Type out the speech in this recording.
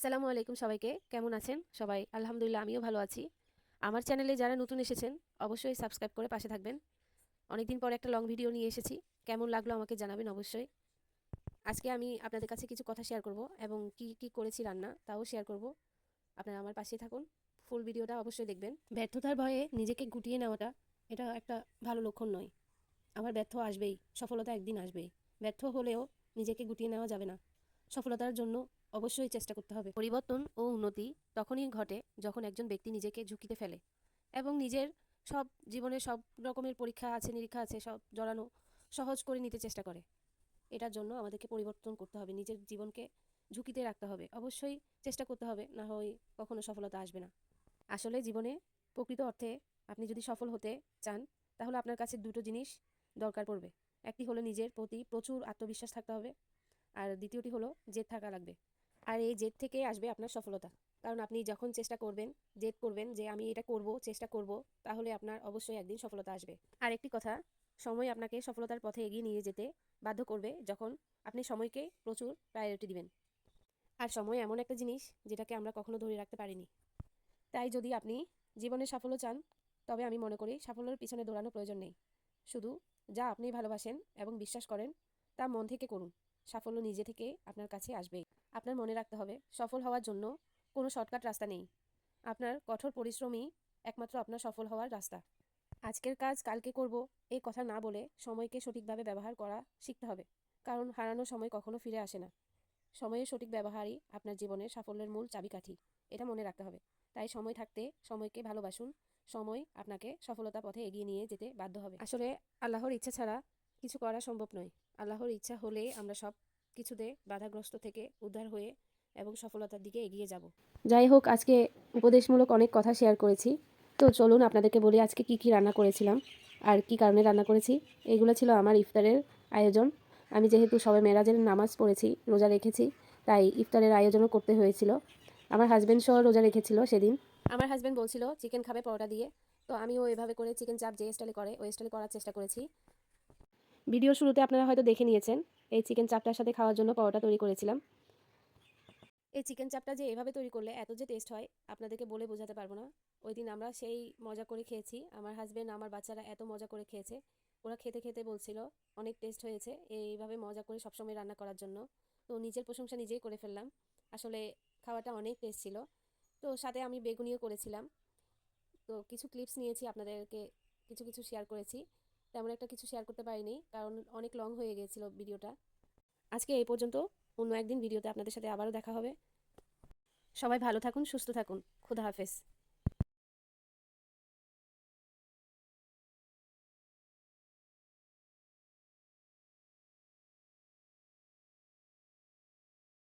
আসসালামু আলাইকুম সবাইকে। কেমন আছেন? সবাই, আলহামদুলিল্লাহ আমিও ভালো আছি। আমার চ্যানেলে যারা নতুন এসেছেন, অবশ্যই সাবস্ক্রাইব করে পাশে থাকবেন। অনেকদিন পর একটা লং ভিডিও নিয়ে এসেছি। কেমন লাগল আমাকে জানাবেন অবশ্যই। আজকে আমি আপনাদের কাছে কিছু কথা শেয়ার করব এবং কি কি করেছি রান্না, তাও শেয়ার করব। আপনারা আমার পাশে থাকুন। ফুল ভিডিওটা অবশ্যই দেখবেন। ব্যর্থতার ভয়ে নিজেকে গুটিয়ে নেওয়াটা, এটা একটা ভালো লক্ষণ নয়। আমার ব্যর্থ আসবেই, সফলতা একদিন আসবেই। ব্যর্থ হলেও নিজেকে গুটিয়ে নেওয়া যাবে না। সফলতার জন্য অবশ্যই চেষ্টা করতে হবে। পরিবর্তন ও উন্নতি তখনই ঘটে যখন একজন ব্যক্তি নিজেকে ঝুঁকিতে ফেলে এবং নিজের সব জীবনের সব রকমের পরীক্ষা আছে, নিরীক্ষা আছে, সব জড়ানো সহজ করে নিতে চেষ্টা করে। এটার জন্য আমাদেরকে পরিবর্তন করতে হবে, নিজের জীবনকে ঝুঁকিতে রাখতে হবে। অবশ্যই চেষ্টা করতে হবে, না হয় কখনো সফলতা আসবে না। আসলে জীবনে প্রকৃত অর্থে আপনি যদি সফল হতে চান, তাহলে আপনার কাছে দুটো জিনিস দরকার পড়বে। একটি হলো নিজের প্রতি প্রচুর আত্মবিশ্বাস থাকতে হবে, আর দ্বিতীয়টি হলো জেদ থাকা লাগবে। আর এই জেদ থেকে আসবে আপনার সফলতা। কারণ আপনি যখন চেষ্টা করবেন, জেদ করবেন যে আমি এটা করব, চেষ্টা করব, তাহলে আপনার অবশ্যই একদিন সফলতা আসবে। আর একটি কথা, সময় আপনাকে সফলতার পথে এগিয়ে নিয়ে যেতে বাধ্য করবে যখন আপনি সময়কে প্রচুর প্রায়োরিটি দিবেন। আর সময় এমন একটা জিনিস যেটাকে আমরা কখনো ধরে রাখতে পারিনি। তাই যদি আপনি জীবনে সাফল্য চান, তবে আমি মনে করি সাফল্যের পিছনে দৌড়ানোর প্রয়োজন নেই। শুধু যা আপনি ভালোবাসেন এবং বিশ্বাস করেন, তা মন থেকে করুন। সাফল্য নিজে থেকে আপনার কাছে আসবেই। আপনার মনে রাখতে হবে, সফল হওয়ার জন্য কোনো শর্টকাট রাস্তা নেই। আপনার কঠোর পরিশ্রমই একমাত্র আপনার সফল হওয়ার রাস্তা। আজকের কাজ কালকে করব এই কথা না বলে সময়কে সঠিকভাবে ব্যবহার করা শিখতে হবে, কারণ হারানো সময় কখনো ফিরে আসে না। সময়ের সঠিক ব্যবহারই আপনার জীবনের সাফল্যের মূল চাবিকাঠি, এটা মনে রাখতে হবে। তাই সময় থাকতে সময়কে ভালোবাসুন, সময় আপনাকে সফলতা পথে এগিয়ে নিয়ে যেতে বাধ্য হবে। আসলে আল্লাহর ইচ্ছা ছাড়া কিছু করা সম্ভব নয়। আল্লাহর ইচ্ছা হলে আমরা সব কিছুতে বাধাগ্রস্ত থেকে উদ্ধার হয়ে এবং সফলতার দিকে এগিয়ে যাব। যাই হোক আজকে উপদেশমূলক অনেক কথা শেয়ার করেছি। তো চলুন আপনাদেরকে বলি আজকে কি কি রান্না করেছিলাম আর কি কারণে রান্না করেছি। এগুলো ছিল আমার ইফতারের আয়োজন। আমি যেহেতু সবে মেরাজের নামাজ পড়েছি রোজা রেখেছি তাই ইফতারের আয়োজনও করতে হয়েছিল। আমার হাজব্যান্ড সহ রোজা রেখেছিল সেদিন। আমার হাজব্যান্ড বলছিল চিকেন খাবে পরোটা দিয়ে। তো আমিও এভাবে করে চিকেন চাপ যে স্টাইলে করে ওই স্টাইলে করার চেষ্টা করেছি। ভিডিওর শুরুতে আপনারা হয়তো দেখে নিয়েছেন, এই চিকেন চাপটার সাথে খাওয়ার জন্য পরোটা তৈরি করেছিলাম। এই চিকেন চাপটা যে এভাবে তৈরি করলে এত যে টেস্ট হয়, আপনাদেরকে বলে বোঝাতে পারব না। ওই দিন আমরা সেই মজা করে খেয়েছি। আমার হাজব্যান্ড আমার বাচ্চারা এত মজা করে খেয়েছে। ওরা খেতে খেতে বলছিল, অনেক টেস্ট হয়েছে, এইভাবে মজা করে সবসময় রান্না করার জন্য। তো নিজের প্রশংসা নিজেই করে ফেললাম। আসলে খাওয়াটা অনেক টেস্ট ছিল। তো সাথে আমি বেগুনিও করেছিলাম। তো কিছু ক্লিপস নিয়েছি আপনাদেরকে, কিছু কিছু শেয়ার করেছি। তেমন একটা কিছু শেয়ার করতে পারিনি, কারণ অনেক লং হয়ে গিয়েছিল ভিডিওটা আজকে এই পর্যন্ত, অন্য একদিন ভিডিওতে আপনাদের সাথে আবারও দেখা হবে। সবাই ভালো থাকুন, সুস্থ থাকুন। খুদা হাফেজ।